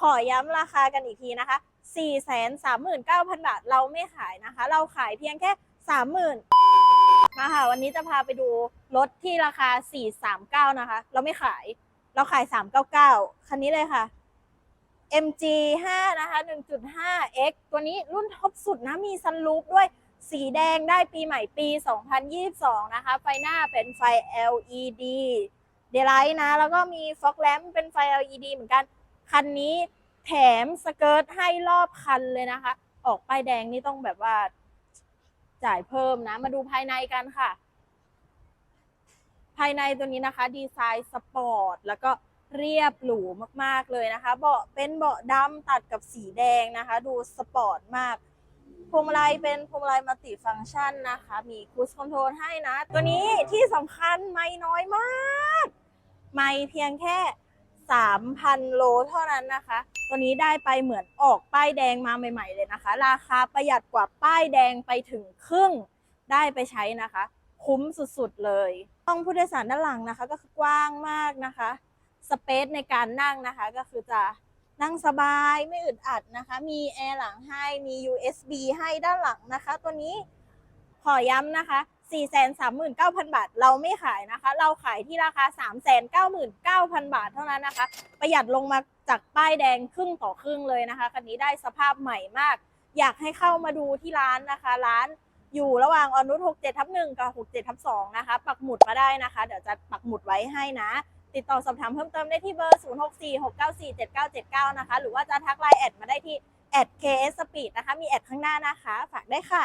ขอย้ำราคากันอีกทีนะคะ 439,000 บาทเราไม่ขายนะคะ เราขายเพียงแค่ 30,000มาค่ะวันนี้จะพาไปดูรถที่ราคา 439 นะคะ เราไม่ขาย เราขาย 399 คันนี้เลยค่ะ MG 5นะคะ 1.5X ตัวนี้รุ่นท็อปสุดนะ มีซันรูฟด้วย สีแดงได้ปีใหม่ปี 2022 นะคะ ไฟหน้าเป็นไฟ LED เดลไลท์นะ แล้วก็มีฟอกแลมเป็นไฟ LED เหมือนกัน คันนี้แถมสเกิร์ตให้รอบคันเลยนะคะ ออกป้ายแดงนี่ต้องแบบว่าจ่ายเพิ่มนะ มาดูภายในกันค่ะ ภายในตัวนี้นะคะ ดีไซน์สปอร์ต แล้วก็เรียบหรูมากๆเลยนะคะ เบาะเป็นเบาะดำตัดกับสีแดงนะคะ ดูสปอร์ตมากพวงมาลัยเป็นพวงมาลัยมัลติฟังก์ชันนะคะ มีคู e คอนโทรลให้นะ ตัวนี้ที่สำคัญไม่น้อยมาก ไม่เพียงแค่ 3,000 โลเท่านั้นนะคะ ตัวนี้ได้ไปเหมือนออกป้ายแดงมาใหม่ ๆ เลยนะคะ ราคาประหยัดกว่าป้ายแดงไปถึงครึ่งได้ไปใช้นะคะ คุ้มสุดๆเลยห้องผู้โดยสารด้านหลังนะคะ ก็คือกว้างมากนะคะสเปซในการนั่งนะคะก็คือจะนั่งสบายไม่อึดอัดนะคะ มีแอร์หลังให้มี USB ให้ด้านหลังนะคะ ตัวนี้ขอย้ำนะคะ 439,000 บาท เราไม่ขายนะคะ เราขายที่ราคา 399,000 บาทเท่านั้นนะคะ ประหยัดลงมาจากป้ายแดงครึ่งต่อครึ่งเลยนะคะคันนี้ได้สภาพใหม่มาก อยากให้เข้ามาดูที่ร้านนะคะ ร้านอยู่ระหว่างอนุช67ทับ1กับ67ทับ2นะคะ ปักหมุดมาได้นะคะ เดี๋ยวจะปักหมุดไว้ให้นะ ติดต่อสอบถามเพิ่มเติมได้ที่เบอร์ 0646947979 นะคะ หรือว่าจะทักไลน์แอดมาได้ที่แอด KS Speed นะคะ มีแอดข้างหน้านะคะ ฝากได้ค่ะ